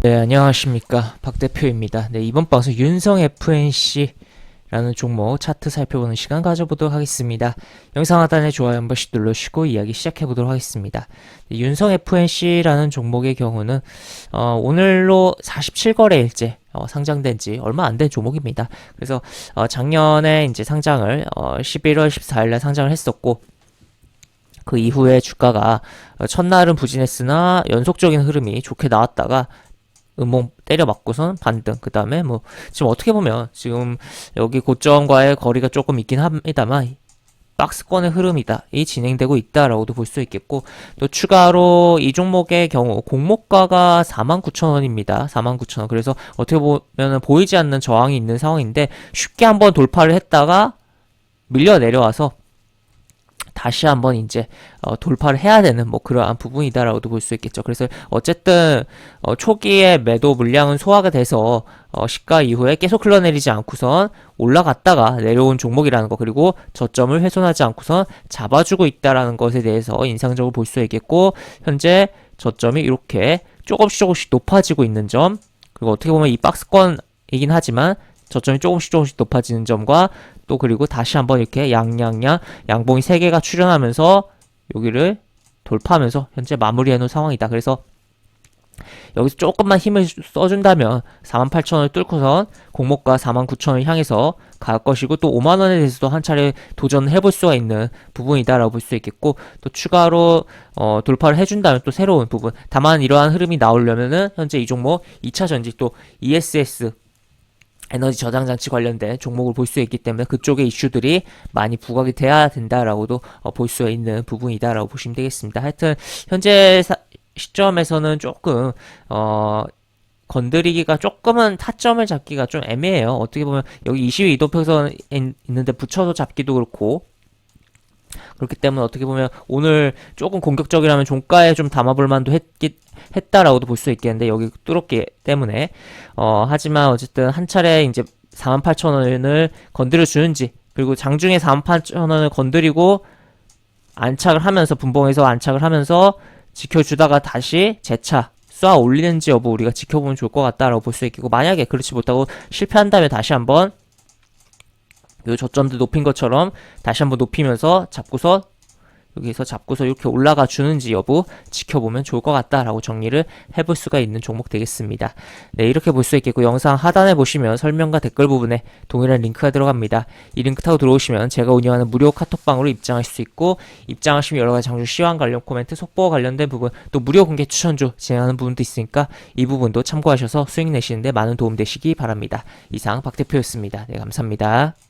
네, 안녕하십니까. 박 대표입니다. 네, 이번 방송 윤성 FNC라는 종목 차트 살펴보는 시간 가져보도록 하겠습니다. 영상 하단에 좋아요 한 번씩 눌러주시고 이야기 시작해보도록 하겠습니다. 네, 윤성 FNC라는 종목의 경우는, 어, 오늘로 47거래일째 어, 상장된 지 얼마 안 된 종목입니다. 그래서, 어, 작년에 이제 상장을, 어, 11월 14일날 상장을 했었고, 그 이후에 주가가 어, 첫날은 부진했으나 연속적인 흐름이 좋게 나왔다가 음봉 때려 맞고선 반등. 그 다음에 뭐 지금 어떻게 보면 지금 여기 고점과의 거리가 조금 있긴 합니다만 박스권의 흐름이다. 이 진행되고 있다라고도 볼 수 있겠고 또 추가로 이 종목의 경우 공모가가 49,000원입니다. 49,000원. 그래서 어떻게 보면 보이지 않는 저항이 있는 상황인데 쉽게 한번 돌파를 했다가 밀려 내려와서 다시 한번 이제 어, 돌파를 해야 되는 뭐 그러한 부분이다라고도 볼 수 있겠죠. 그래서 어쨌든 어, 초기에 매도 물량은 소화가 돼서 어, 시가 이후에 계속 흘러내리지 않고선 올라갔다가 내려온 종목이라는 거 그리고 저점을 훼손하지 않고선 잡아주고 있다라는 것에 대해서 인상적으로 볼 수 있겠고 현재 저점이 이렇게 조금씩 조금씩 높아지고 있는 점 그리고 어떻게 보면 이 박스권 이긴 하지만 저점이 조금씩 조금씩 높아지는 점과 또 그리고 다시 한번 이렇게 양양양 양봉이 세 개가 출현하면서 여기를 돌파하면서 현재 마무리해 놓은 상황이다. 그래서 여기서 조금만 힘을 써준다면 48,000원을 뚫고선 공모가 49,000원을 향해서 갈 것이고 또 5만원에 대해서도 한 차례 도전을 해볼 수가 있는 부분이다라고 볼 수 있겠고 또 추가로 어, 돌파를 해준다면 또 새로운 부분 다만 이러한 흐름이 나오려면은 현재 이 종목 2차 전지 또 ESS 에너지 저장 장치 관련된 종목을 볼 수 있기 때문에 그쪽의 이슈들이 많이 부각이 돼야 된다라고도 어, 볼 수 있는 부분이다라고 보시면 되겠습니다. 하여튼 현재 사- 시점에서는 조금 어 건드리기가 조금은 타점을 잡기가 좀 애매해요. 어떻게 보면 여기 22 이도평선 있는데 붙여서 잡기도 그렇고 그렇기 때문에 어떻게 보면 오늘 조금 공격적이라면 종가에 좀 담아볼 만도 했기, 했다라고도 볼 수 있겠는데 여기 뚫었기 때문에. 어 하지만 어쨌든 한 차례 이제 48,000원을 건드려 주는지 그리고 장중에 48,000원을 건드리고 안착을 하면서 분봉에서 안착을 하면서 지켜주다가 다시 재차 쏴 올리는지 여부 우리가 지켜보면 좋을 것 같다라고 볼 수 있겠고 만약에 그렇지 못하고 실패한다면 다시 한번 요 저점들 높인 것처럼 다시 한번 높이면서 잡고서 여기서 잡고서 이렇게 올라가 주는지 여부 지켜보면 좋을 것 같다라고 정리를 해볼 수가 있는 종목 되겠습니다. 네, 이렇게 볼 수 있겠고 영상 하단에 보시면 설명과 댓글 부분에 동일한 링크가 들어갑니다. 이 링크 타고 들어오시면 제가 운영하는 무료 카톡방으로 입장하실 수 있고 입장하시면 여러 가지 장주 시황 관련 코멘트, 속보와 관련된 부분, 또 무료 공개 추천주 진행하는 부분도 있으니까 이 부분도 참고하셔서 수익 내시는데 많은 도움 되시기 바랍니다. 이상 박 대표였습니다. 네, 감사합니다.